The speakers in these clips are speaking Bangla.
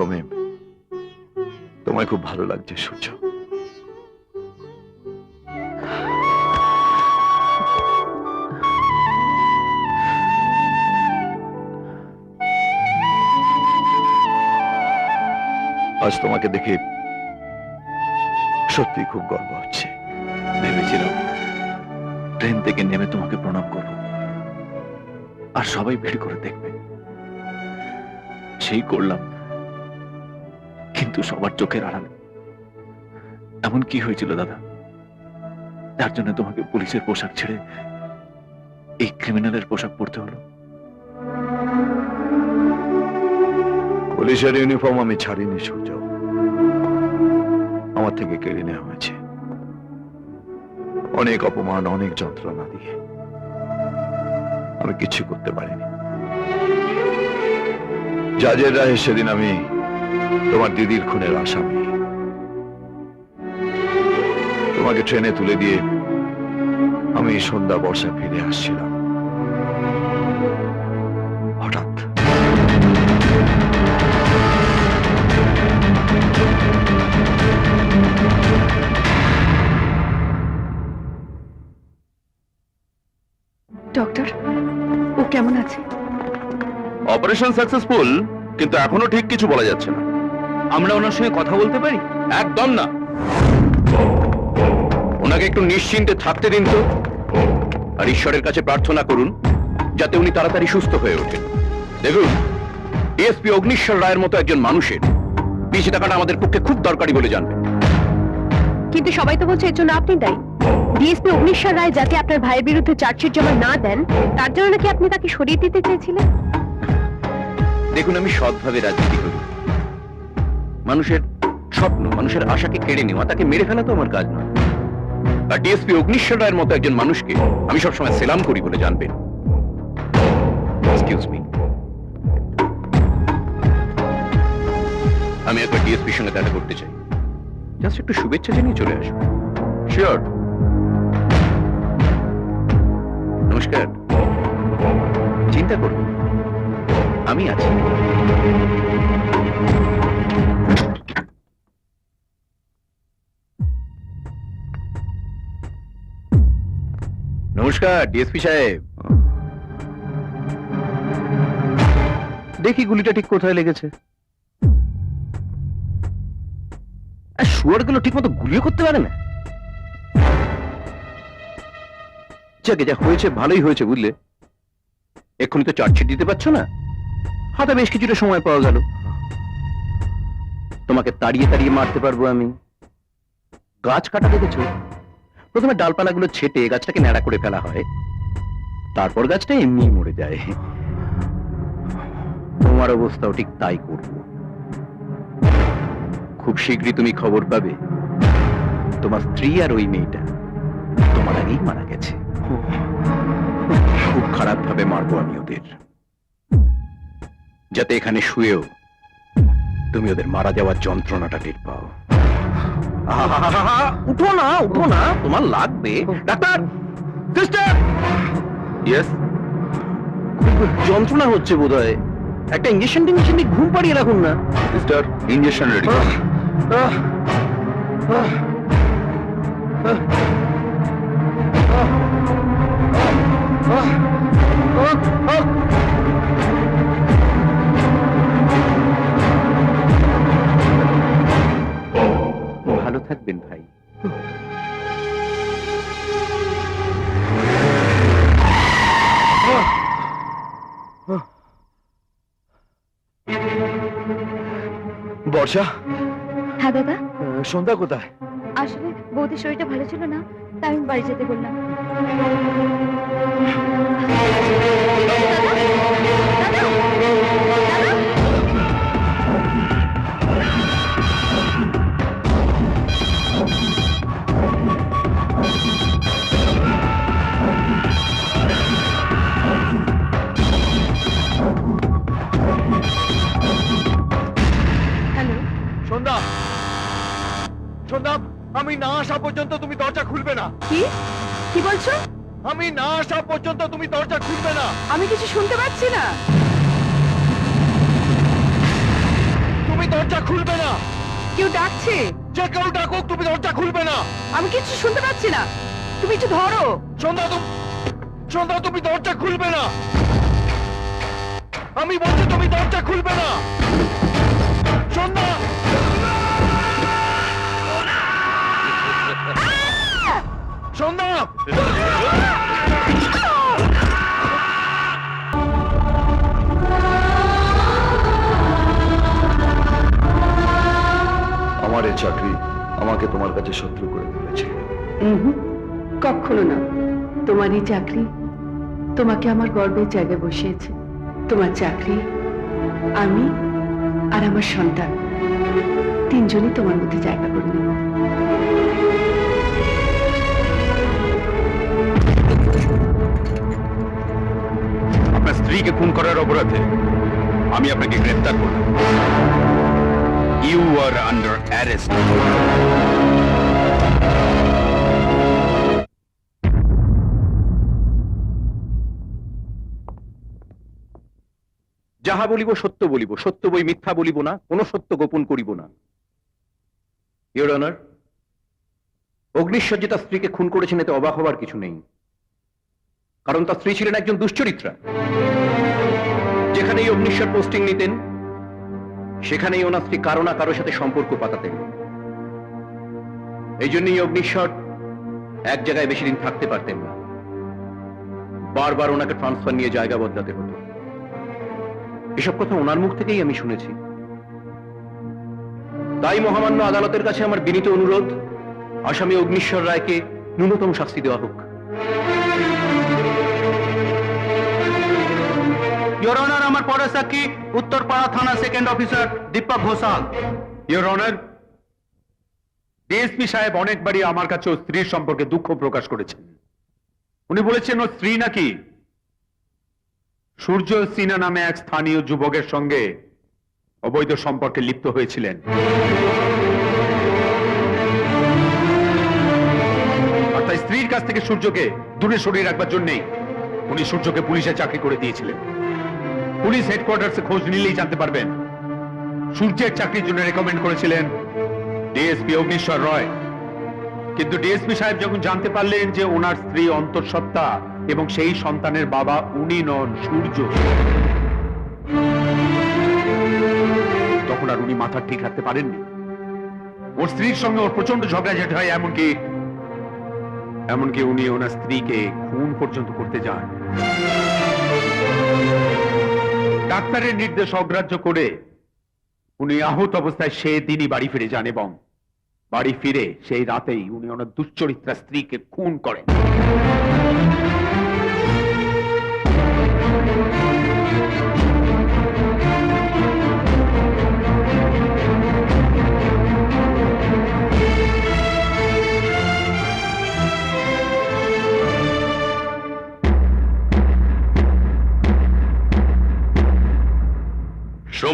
ইউনিফর্মে তোমায় খুব ভালো লাগছে, সূর্য। আজ তোমাকে দেখে সত্যি খুব গর্ব হচ্ছে। ভেবেছিলাম ট্রেন থেকে নেমে তোমাকে প্রণাম করব। আর সবাই ভিড় করে দেখবে। সেই করলাম। কিন্তু সবার চোখের আড়ালে। এমন কি হয়েছিল, দাদা? যার জন্য তোমাকে পুলিশের পোশাক ছেড়ে এই ক্রিমিনালের পোশাক পরতে হলো? পুলিশের ইউনিফর্ম আমি ছাড়িনি, সূর্য। আমার থেকে কেড়ে নেওয়া হয়েছে। অনেক অপমান, অনেক যন্ত্রণা দিয়ে। আমি কিছু করতে পারিনি। জাজের রায়ে সেদিন আমি তোমার দিদির খুনের আসামি। তোমাকে ট্রেনে তুলে দিয়ে আমি সন্ধ্যা বর্ষা ফিরে আসছিলাম। হঠাৎ। ডক্টর ও কেমন আছে? অপারেশন সাকসেসফুল কিন্তু এখনও ঠিক কিছু বলা যাচ্ছে না। আমরা ওনার সঙ্গে কথা বলতে পারি? একদম না। ওনাকে একটু নিশ্চিন্তে থাকতে দিন তো। আর ঈশ্বরের কাছে প্রার্থনা করুন যাতে উনি তাড়াতাড়ি সুস্থ হয়ে ওঠেন। দেখুন ডিএসপি অগ্নিশ্বর রায়ের মতো একজন মানুষের পিছিয়ে থাকাটা আমাদের পক্ষে খুব দরকারি বলে জানবেন। কিন্তু সবাই তো বলছে এর জন্য আপনি দায়ী। ডিএসপি অগ্নিশ্বর রায় যাতে আপনার ভাইয়ের বিরুদ্ধে চার্জশিট জমা না দেন তার জন্য নাকি আপনি তাকে সরিয়ে দিতে চেয়েছিলেন? দেখুন আমি সৎভাবে রাজনীতি করি। মানুষের স্বপ্ন, মানুষের আশাকে কেড়ে নেওয়া, তাকে মেরে ফেলা তো আমার কাজ নয়। আর ডিএসপি অগ্নিশ্বর রায়ের মতো একজন মানুষকে আমি সবসময় সেলাম করি বলে জানবেন। আমি একবার ডিএসপির সঙ্গে দেখা করতে চাই। জাস্ট একটু শুভেচ্ছা জানিয়ে চলে আসব শিওর নমস্কার। চিন্তা করুন। আমি আছি। নমস্কার ডিএসপি সাহেব। দেখি গুলিটা ঠিক কোথায় লেগেছে। ঠিক মতো গুলিও করতে পারে না। যাকে, যা হয়েছে, ভালোই হয়েছে বুঝলে। এক্ষুনি তো চার্জশিট দিতে পারছ না? হাতে বেশ কিছুটা সময় পাওয়া গেল। তোমাকে তাড়িয়ে তাড়িয়ে মারতে পারব আমি। গাছ কাটা দেখেছ? প্রথমে ডালপালাগুলো ছেটে গাছটাকে ন্যাড়া করে ফেলা হয়। তারপর গাছটা এমনি মরে যায়। তোমার অবস্থাও ঠিক তাই করব। খুব শীঘ্রই তুমি খবর পাবে। তোমার স্ত্রী আর ওই মেয়েটা তোমার আগেই মারা গেছে। খুব খারাপ ভাবে মারবো আমি ওদের। যাতে এখানে শুয়েও তুমি ওদের মারা যাওয়ার যন্ত্রণাটা টের পাও। উঠো না উঠো না তোমার লাগবে ডাক্তার সিস্টার ইয়েস যন্ত্রণা হচ্ছে বোধহয় একটা ইঞ্জেকশন টিঞ্জেকশন দিয়ে ঘুম পাড়িয়ে রাখুন না সিস্টার ইঞ্জেকশন রেডি ভালো থাকবেন ভাই। বর্ষা? হ্যাঁ দাদা। সন্ধ্যা কোথায়? আসলে বৌদির শরীরটা ভালো ছিল না তাই আমি বাড়ি যেতে বললাম। আমি না আসা পর্যন্ত তুমি দরজা খুলবে না। কি? কি বলছো? আমি না আসা পর্যন্ত তুমি দরজা খুলবে না। আমি কিছু শুনতে পাচ্ছি না। তুমি দরজা খুলবে না। কেউ ডাকছে? যে কেউ ডাকুক তুমি দরজা খুলবে না। আমি কিছু শুনতে পাচ্ছি না। তুমি একটু ধরো। সন্ধ্যা তুমি সন্ধ্যা তুমি দরজা খুলবে না। আমি বলছি তুমি দরজা খুলবে না। সন্ধ্যা সন্ধ্যা! আমার এই চাকরি আমাকে তোমার কাছে শত্রু করে তুলেছে কখনো না। তোমার এই চাকরি তোমাকে আমার গর্বের জায়গায় বসিয়েছে। তোমার চাকরি আমি আর আমার সন্তান। তিনজনই তোমার মধ্যে জায়গা করে নেব। স্ত্রীকে খুন করার অপরাধে আমি আপনাকে গ্রেফতার করলাম। ইউ আর আন্ডার অ্যারেস্ট যাহা বলিব সত্য বলিব, সত্য বই মিথ্যা বলিব না, কোন সত্য গোপন করিব না। ইউর অনার অগ্নিশ্বর যে তার স্ত্রীকে খুন করেছেন এতে অবাক হবার কিছু নেই। কারণ তার স্ত্রী ছিলেন একজন দুশ্চরিত্রা। যেখানে এই অগ্নিশ্বর পোস্টিং নিতেন, সেখানেই ওনার স্ত্রী কারও না কারোর সাথে সম্পর্ক পাতাতেন। এই জন্যই অগ্নিশ্বর এক জায়গায় বেশি দিন থাকতে পারতেন না। বারবার ওনাকে ট্রান্সফার নিয়ে জায়গা বদলাতে হতো। এসব কথা ওনার মুখ থেকেই আমি শুনেছি। তাই মহামান্য আদালতের কাছে আমার বিনীত অনুরোধ, আসামি অগ্নিশ্বর রায়কে ন্যূনতম শাস্তি দেওয়া হোক। ইয়োর অনার আমার পরের সাক্ষী উত্তরপাড়া থানা second officer Dipak Ghoshal. Your honour DSP সাহেব অনেকবারই আমার কাছে স্ত্রীর সম্পর্কে দুঃখ প্রকাশ করেছেন। উনি বলেছেন, ওর স্ত্রী নাকি সূর্য সিনা নামে এক স্থানীয় যুবকের সঙ্গে অবৈধ সম্পর্কে লিপ্ত হয়েছিলেন। স্ত্রীর কাছ থেকে সূর্যকে দূরে সরিয়ে রাখবার জন্যই উনি সূর্যকে পুলিশে চাকরি করে দিয়েছিলেন। পুলিশ হেডকোয়ার্টার্সে খোঁজ নিলেই জানতে পারবেন। সূর্যের চাকরির জন্য রেকমেন্ড করেছিলেন ডিএসপি অগ্নিশ্বর রয়। কিন্তু ডিএসপি সাহেব যখন জানতে পারলেন যে ওনার স্ত্রী অন্তঃসত্ত্বা এবং সেই সন্তানের বাবা উনি নন, সূর্য। তখন আর উনি মাথা ঠিক রাখতে পারেননি। ওর স্ত্রীর সঙ্গে ওর প্রচণ্ড ঝগড়াঝাটি হয়, এমনকি এমনকি উনি ওনার স্ত্রীকে খুন পর্যন্ত করতে যান। ডাক্তারের নির্দেশ অগ্রাহ্য করে উনি আহত অবস্থায় সে দিনই বাড়ি ফিরে যান এবং বাড়ি ফিরে সেই রাতেই উনি ওনার দুশ্চরিত্রা স্ত্রীকে খুন করেন।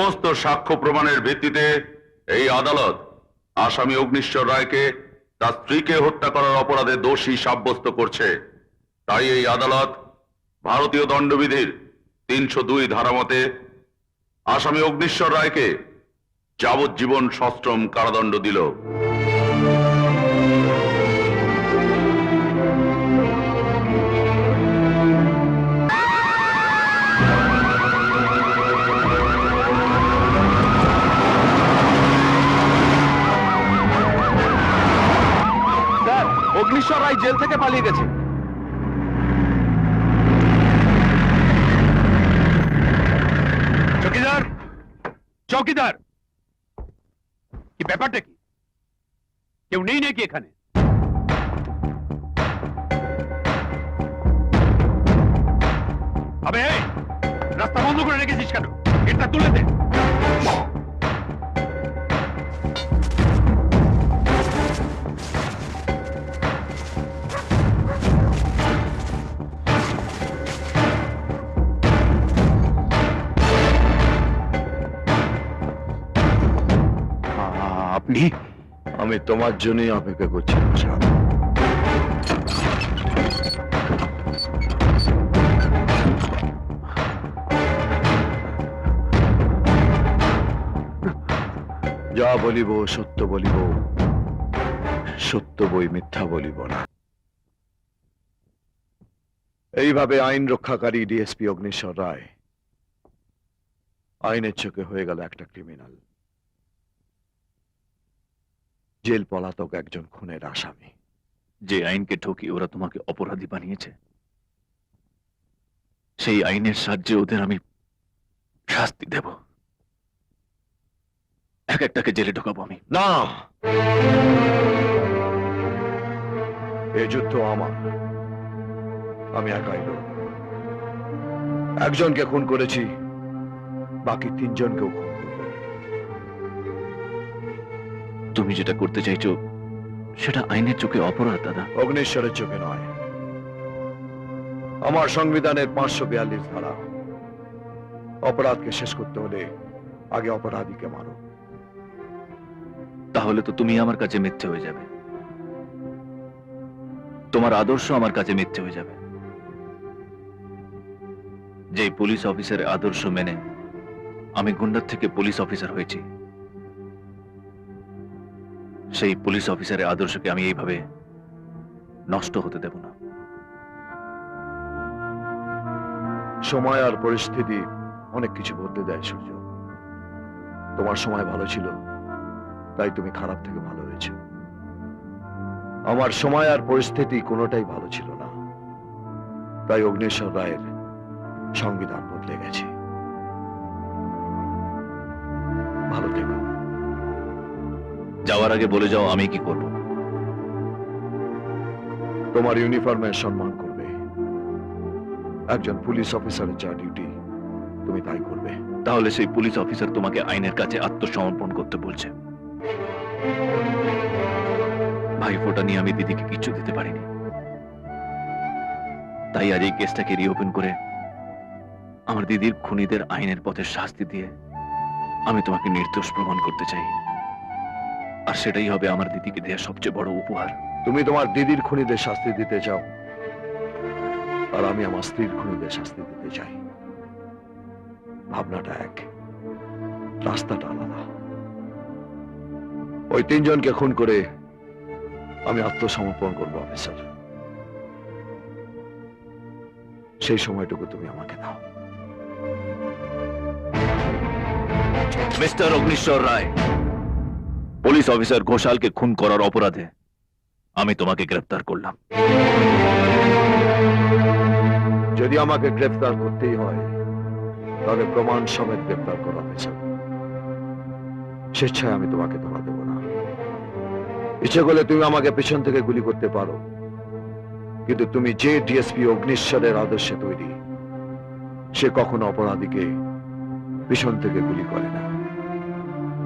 সমস্ত সাক্ষ্য প্রমাণের ভিত্তিতে এই আদালত আসামি অগ্নিশ্বর রায়কে তার স্ত্রীকে হত্যা করার অপরাধে দোষী সাব্যস্ত করছে। তাই এই আদালত ভারতীয় দণ্ডবিধির তিনশো দুই ধারামতে আসামি অগ্নিশ্বর রায়কে যাবজ্জীবন সশ্রম কারাদণ্ড দিল। অগ্নিশ্বর রায় জেল থেকে পালিয়ে গেছে। চৌকিদার চৌকিদার! কি ব্যাপারটা কি? কেউ নেই নাকি এখানে? রাস্তা বন্ধ করে রেখেছিস কেন? এটা তুলে দে। আমি তোমার জন্যই অপেক্ষা করছি যা বলিব, সত্য বলিব, সত্য বই, মিথ্যা বলিব না। এইভাবে আইন রক্ষাকারী ডিএসপি অগ্নিশ্বর রায় আইনের চোখে হয়ে গেল একটা ক্রিমিনাল। জেল পলাতক একজন খুনের আসামি। যে আইনকে ঠকিয়ে ওরা তোমাকে অপরাধী বানিয়েছে সেই আইনের সাহায্যে ওদের আমি শাস্তি দেব। এক একটাকে জেলে ঢোকাবো আমি। না এ যুদ্ধ আমার। আমি একাই একজনকে খুন করেছি বাকি তিনজনকেও খুন তুমি যেটা করতে চাইছো সেটা আইনের চোখে অপরাধ দাদা। অগ্নেশ্বরের চোখে নয়। আমার সংবিধানের পাঁচশো বিয়াল্লিশ ধারা। অপরাধকে শেষ করতে হলে আগে অপরাধীকে মারো তাহলে তো তুমি আমার কাছে মিথ্যে হয়ে যাবে। তোমার আদর্শ আমার কাছে মিথ্যে হয়ে যাবে। যে পুলিশ অফিসারের আদর্শ মেনে আমি গুন্ডার থেকে পুলিশ অফিসার হয়েছি সেই পুলিশ অফিসারের আদর্শকে আমি এইভাবে নষ্ট হতে দেব না। সময় আর পরিস্থিতি অনেক কিছু বদলে দেয়, সূর্য। তোমার সময় ভালো ছিল, তাই তুমি খারাপ থেকে ভালো হয়েছে। আমার সময় আর পরিস্থিতি কোনোটাই ভালো ছিল না। তাই অগ্নেশ্বর রায়ের সংবিধান বদলে গেছে। ভালো থেকো। যাওয়ার আগে বলে যাও আমি কি করব। তোমার ইউনিফর্মের সম্মান করবে। একজন পুলিশ অফিসারের যা ডিউটি তুমি তাই করবে। তাহলে সেই পুলিশ অফিসার তোমাকে আইনের কাছে আত্মসমর্পণ করতে বলছে। ভাইফোঁটা নিয়ে আমি দিদিকে কিচ্ছু দিতে পারিনি। তাই আজ এই কেসটাকে রিওপেন করে আমার দিদির খুনিদের আইনের পথে শাস্তি দিয়ে আমি তোমাকে নির্দোষ প্রমাণ করতে চাই। আর সেটাই হবে আমার দিদিকে দেওয়া সবচেয়ে বড় উপহার। তুমি তোমার দিদির খুনিদের শাস্তি দিতে চাও আর আমি আমার স্ত্রীর খুনিদের শাস্তি দিতে চাই। ভাবনাটা এক রাস্তাটা আলাদা। ওই তিনজনকে খুন করে আমি আত্মসমর্পণ করব অফিসার। সেই সময়টুকু তুমি আমাকে দাও। Mister Agnishwar Roy police officer ঘোষালকে খুন করার অপরাধে আমি তোমাকে গ্রেফতার করলাম। যদি আমাকে গ্রেফতার করতেই হয়, তাহলে প্রমাণ সমেত গ্রেফতার করো অফিসার স্বেচ্ছায় আমি তোমাকে ধরা দেব না। ইচ্ছে করলে তুমি আমাকে পিছন থেকে গুলি করতে পারো। কিন্তু তুমি যে ডিএসপি অগ্নিশ্বরের আদর্শে তৈরি, সে কখনো অপরাধীকে পিছন থেকে গুলি করে না,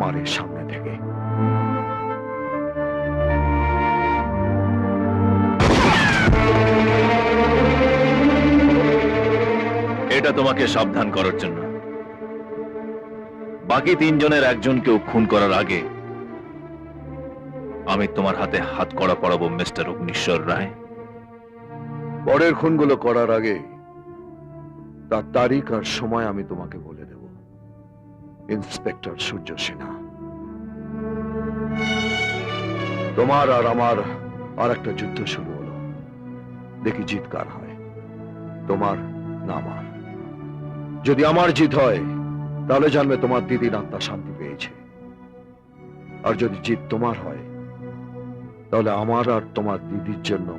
মারে সামনে থেকে। এটা তোমাকে সাবধান করার জন্য। বাকি তিনজনের একজনকেও খুন করার আগে আমি তোমার হাতে হাত কড়া পড়াবো, মিস্টার অগ্নিশ্বর রায়। পরের খুনগুলো করার আগে তার তারিখ আর সময় আমি তোমাকে বলে দেব। ইন্সপেক্টর সূর্য সিনহা। তোমার আর আমার আর একটা যুদ্ধ শুরু হলো। দেখি জিত কার হয়। তোমার না আমার। যদি আমার জিত হয়, তাহলে জানবে তোমার দিদির আত্মা শান্তি পেয়েছে। আর যদি জিত তোমার হয়, তাহলে আমার আর তোমার দিদির জন্য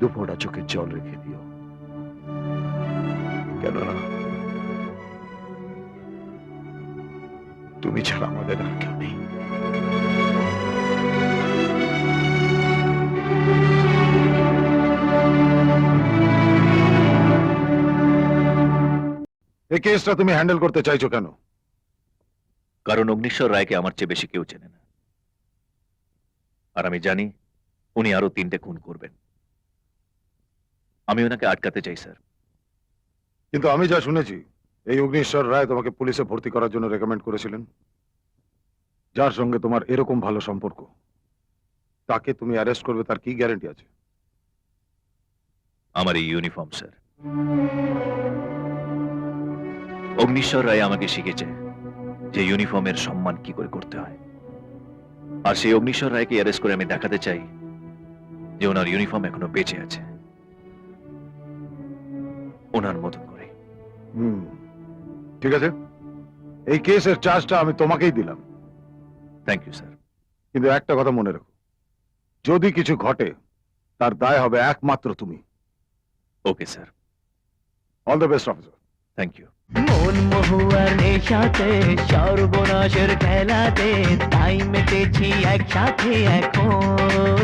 দুপোটা চোখের জল রেখে দিও। কেননা, তুমি ছাড়া আমাদের আর কেউ নেই। এই কেসটা তুমি হ্যান্ডেল করতে চাইছো কেন? কারণ অগ্নিশ্বর রায়কে আমার চেয়ে বেশি কেউ চেনে না। আর আমি জানি উনি আরও তিনটে খুন করবেন। আমি ওনাকে আটকাতে চাই স্যার। কিন্তু আমি যা শুনেছি এই অগ্নিশ্বর রায় তোমাকে পুলিশে ভর্তি করার জন্য রেকমেন্ড করেছিলেন। যার সঙ্গে তোমার এরকম ভালো সম্পর্ক। তাকে তুমি অ্যারেস্ট করবে তার কি গ্যারান্টি আছে? আমার এই ইউনিফর্ম স্যার। অগ্নিশ্বর রায় আমাকে শিখেছে যে ইউনিফর্মের সম্মান কি করে করতে হয়। আর সেই অগ্নিশ্বর রায়কে অ্যারেস্ট করে আমি দেখাতে চাই যে ওনার ইউনিফর্ম এখনও বেঁচে আছে। ওনার মতন করে। হুম ঠিক আছে। এই কেসের চার্জটা আমি তোমাকেই দিলাম। থ্যাংক ইউ স্যার কিন্তু একটা কথা মনে রাখো যদি কিছু ঘটে তার দায় হবে একমাত্র তুমি। Okay sir all the best officer thank you মন মহুয়ার নেশাতে সর্বনাশের খেলাতে তাই মেতেছি একসাথে এখন।